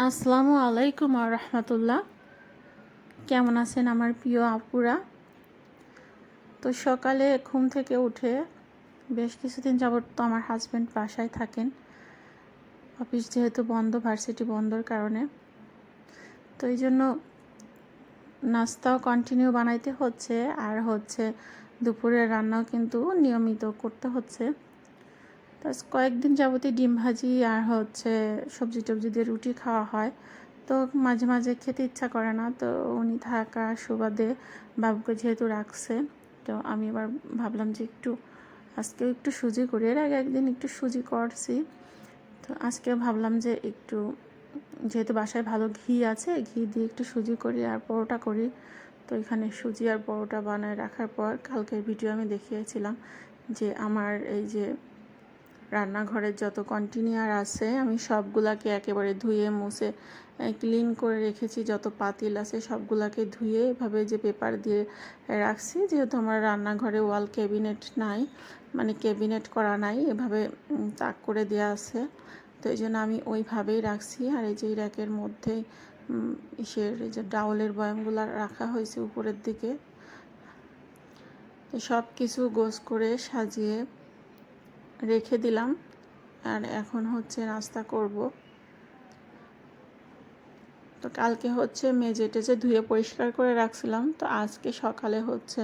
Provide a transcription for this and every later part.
আসসালামু আলাইকুম আর রহমতুল্লাহ। কেমন আছেন আমার প্রিয় আপুরা? তো সকালে ঘুম থেকে উঠে বেশ কিছুদিন যাবত তো আমার হাজব্যান্ড বাসায় থাকেন। অফিস যেহেতু বন্ধ ভার্সিটি বন্ধর কারণে। তো এই জন্য নাস্তাও কন্টিনিউ বানাইতে হচ্ছে। আর হচ্ছে দুপুরের রান্নাও কিন্তু নিয়মিত করতে হচ্ছে। তো কয়েকদিন যাবতীয় ডিম ভাজি আর হচ্ছে সবজি টবজি দিয়ে রুটি খাওয়া হয়। তো মাঝে মাঝে খেতে ইচ্ছা করে না, তো উনি থাকা সুবাদে বাবুকে যেহেতু রাখছে, তো আমি এবার ভাবলাম যে একটু আজকেও একটু সুজি করি। এর আগে একদিন একটু সুজি করছি, তো আজকেও ভাবলাম যে একটু, যেহেতু বাসায় ভালো ঘি আছে, ঘি দিয়ে একটু সুজি করি আর পরোটা করি। তো এখানে সুজি আর পরোটা বানায় রাখার পর কালকের ভিডিও আমি দেখিয়েছিলাম যে আমার এই যে রান্নাঘরের যত কন্টিনিউয়ার আছে, আমি সবগুলাকে একেবারে ধুয়ে, মুছে ক্লিন করে রেখেছি। যত পাতিল আছে, সবগুলাকে ধুয়ে এভাবে যে পেপার দিয়ে রাখছি, যেহেতু আমার রান্নাঘরে ওয়াল ক্যাবিনেট নাই মানে ক্যাবিনেট করা নাই, এভাবে তাক করে দেওয়া আছে। তো এই জন্য আমি ওইভাবেই রাখছি। আর এই যে র্যাকের মধ্যে ইসের যে ডাউলের বয়ামগুলো রাখা হয়েছে উপরের দিকে সব কিছু গোস করে সাজিয়ে রেখে দিলাম আর এখন হচ্ছে নাস্তা করব। তো কালকে হচ্ছে মেজে টেজে ধুয়ে পরিষ্কার করে রাখছিলাম। তো আজকে সকালে হচ্ছে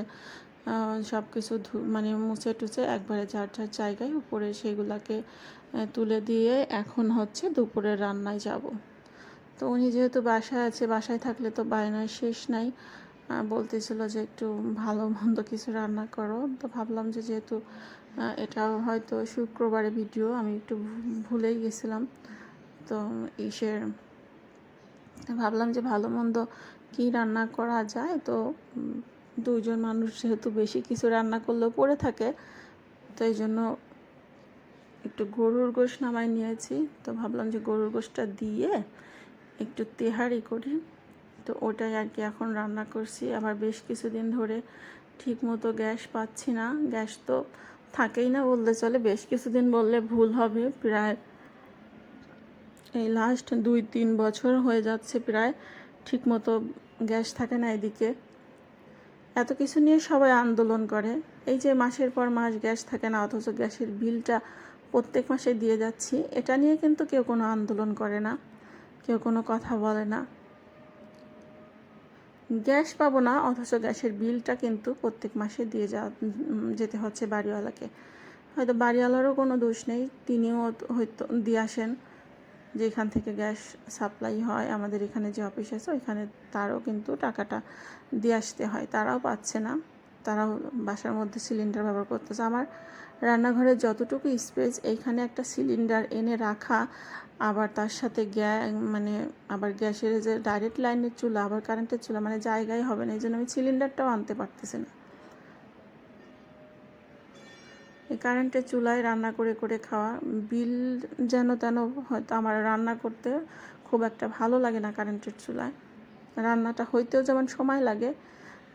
সব কিছু মানে মুছে টুছে একবারে যার যার জায়গায় উপরে সেগুলাকে তুলে দিয়ে এখন হচ্ছে দুপুরের রান্নায় যাব। তো উনি যেহেতু বাসায় আছে, বাসায় থাকলে তো বায়নার শেষ নাই। বলতেছিল যে একটু ভালো মন্দ কিছু রান্না করো। তো ভাবলাম যে যেহেতু এটা হয়তো শুক্রবারে ভিডিও, আমি একটু ভুলেই গেছিলাম। তো ইসের ভাবলাম যে ভালো মন্দ কী রান্না করা যায়? তো দুইজন মানুষ যেহেতু বেশি কিছু রান্না করলেও পড়ে থাকে, তো এই জন্য একটু গরুর গোশ নামাই নিয়েছি। তো ভাবলাম যে গরুর গোশটা দিয়ে একটু তেহারি করি। তো ওটাই আর কি এখন রান্না করছি। আবার বেশ কিছুদিন ধরে ঠিক মতো গ্যাস পাচ্ছি না। গ্যাস তো থাকেই না বলতে চলে। বেশ কিছুদিন বললে ভুল হবে প্রায়। এই লাস্ট দুই, তিন বছর হয়ে যাচ্ছে প্রায়। ঠিক মতো গ্যাস থাকে না এদিকে। এত কিছু নিয়ে সবাই আন্দোলন করে। এই যে মাসের পর মাস গ্যাস থাকে না, অথচ গ্যাসের বিলটা প্রত্যেক মাসে দিয়ে যাচ্ছি, এটা নিয়ে কিন্তু কেউ কোনো আন্দোলন করে না। কেউ কোনো কথা বলে না। গ্যাস পাবো না, অথচ গ্যাসের বিলটা কিন্তু প্রত্যেক মাসে দিয়ে যা যেতে হচ্ছে বাড়িওয়ালাকে। হয়তো বাড়িওয়ালারও কোনো দোষ নেই, তিনিও হয়তো দিয়ে আসেন যে এখান থেকে গ্যাস সাপ্লাই হয়, আমাদের এখানে যে অফিস আছে, ওইখানে তারও কিন্তু টাকাটা দিয়ে আসতে হয়, তারাও পাচ্ছে না। তারাও বাসার মধ্যে সিলিন্ডার ব্যবহার করতেছে। আমার রান্নাঘরের যতটুকু স্পেস এইখানে একটা সিলিন্ডার এনে রাখা, আবার তার সাথে গ্যা মানে আবার গ্যাসের যে ডাইরেক্ট লাইনের চুলা, আবার কারেন্টের চুলা মানে জায়গায় হবে না। এই জন্য আমি সিলিন্ডারটাও আনতে পারতেছি না। এই কারেন্টের চুলায় রান্না করে করে খাওয়া, বিল যেন তেন হয়তো আমার রান্না করতে খুব একটা ভালো লাগে না কারেন্টের চুলায়। রান্নাটা হইতেও যেমন সময় লাগে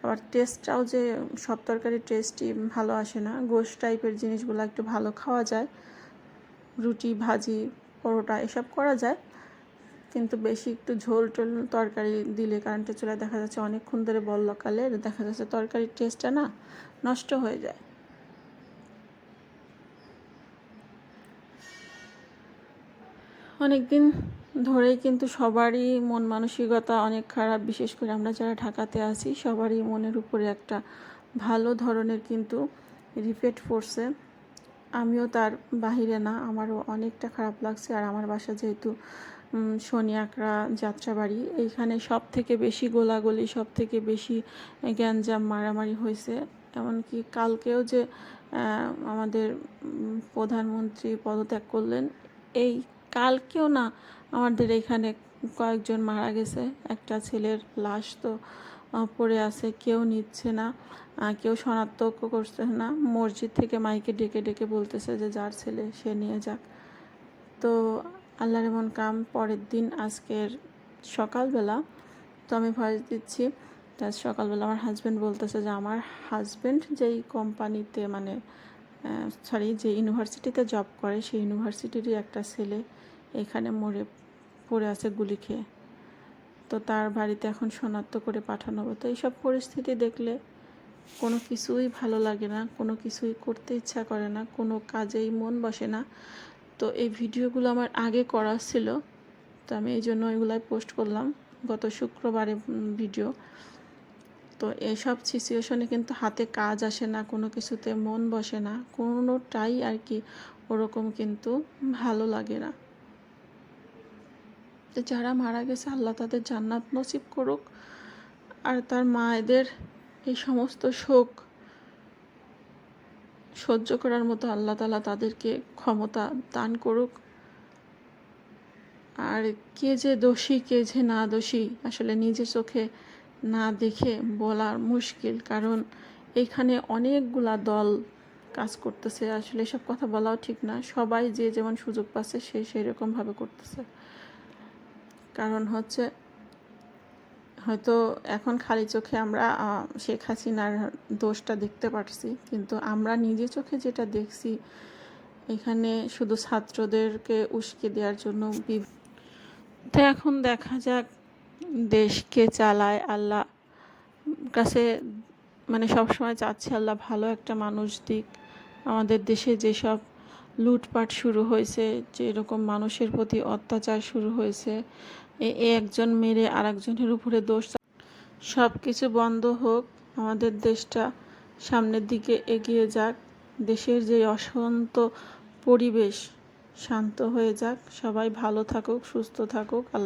আবার টেস্টটাও যে সব তরকারির টেস্টই ভালো আসে না। গোশ টাইপের জিনিসগুলো একটু ভালো খাওয়া যায়। রুটি, ভাজি, পরোটা এসব করা যায়। কিন্তু বেশি একটু ঝোল টোল তরকারি দিলে কারেন্টের চুলায় দেখা যাচ্ছে অনেকক্ষণ ধরে বলকালে দেখা যাচ্ছে তরকারির টেস্টটা না নষ্ট হয়ে যায়। অনেক দিন ধরেই কিন্তু সবারই মন মানসিকতা অনেক খারাপ, বিশেষ করে আমরা যারা ঢাকাতে আছি, সবারই মনের উপরে একটা ভালো ধরনের কিন্তু রিফেক্ট পড়ছে। আমিও তার বাহিরে না, আমারও অনেকটা খারাপ লাগছে। আর আমার বাসা যেহেতু শনিয়াকড়া যাত্রাবাড়ি, এইখানে সব থেকে বেশি গোলাগুলি সব থেকে বেশি গ্যাঞ্জাম মারামারি হয়েছে। এমনকি কালকেও যে আমাদের প্রধানমন্ত্রী পদত্যাগ করলেন, এই কালকেও না, আমাদের এখানে কয়েকজন মারা গেছে। একটা ছেলের লাশ তো পড়ে আছে, কেউ নিচ্ছে না কেউ শনাক্ত করছে না। মসজিদ থেকে মাইকে ডেকে ডেকে বলতেছে যে, যার ছেলে, সে নিয়ে যাক। তো আল্লাহর এমন কাম, পরের দিন আজকের সকালবেলা, তো আমি ভয়েস দিচ্ছি, তা সকালবেলা আমার হাজব্যান্ড বলতেছে যে, আমার হাজব্যান্ড যেই কোম্পানিতে মানে সরি যে ইউনিভার্সিটিতে জব করে, সেই ইউনিভার্সিটিরই একটা ছেলে এখানে মরে পড়ে আছে গুলি খেয়ে। তো তার বাড়িতে এখন শনাক্ত করে পাঠানো হবে। তো এইসব পরিস্থিতি দেখলে কোনো কিছুই ভালো লাগে না, কোনো কিছুই করতে ইচ্ছা করে না, কোনো কাজেই মন বসে না। তো এই ভিডিওগুলো আমার আগে করা ছিল, তো আমি এই জন্য এগুলাই পোস্ট করলাম গত শুক্রবারে ভিডিও। তো এসব সিচুয়েশনে কিন্তু হাতে কাজ আসে না, কোনো কিছুতে মন বসে না, কোনোটাই আর কি ওরকম কিন্তু ভালো লাগে না। তো যারা মারা গেছে, আল্লাহ তাদের জান্নাত নসিব করুক। আর তার মায়েদের এই সমস্ত শোক সহ্য করার মতো আল্লাহ তালা তাদেরকে ক্ষমতা দান করুক। আর কে যে দোষী, কে যে না দোষী, আসলে নিজে চোখে না দেখে বলার মুশকিল, কারণ এখানে অনেকগুলা দল কাজ করতেছে। আসলে এসব কথা বলাও ঠিক না। সবাই যে যেমন সুযোগ পাচ্ছে, সে সেই রকমভাবে করতেছে। কারণ হচ্ছে হয়তো এখন খালি চোখে আমরা শেখ হাসিনার দোষটা দেখতে পারছি। কিন্তু আমরা নিজে চোখে যেটা দেখছি, এখানে শুধু ছাত্রদেরকে উস্কে দেওয়ার জন্য তো এখন দেখা যাক দেশকে চালায় আল্লাহ। কাছে মানে সবসময় চাচ্ছে আল্লাহ ভালো একটা মানুষ দিক। আমাদের দেশে যেসব লুটপাট শুরু হয়েছে যে এরকম মানুষের প্রতি অত্যাচার শুরু হয়েছে এ একজন মেরে আরেকজনের উপরে দোষ সব কিছু বন্ধ হোক, আমাদের দেশটা সামনের দিকে এগিয়ে যাক, দেশের যে অশান্ত পরিবেশ শান্ত হয়ে যাক, সবাই ভালো থাকুক, সুস্থ থাকুক, আল্লাহ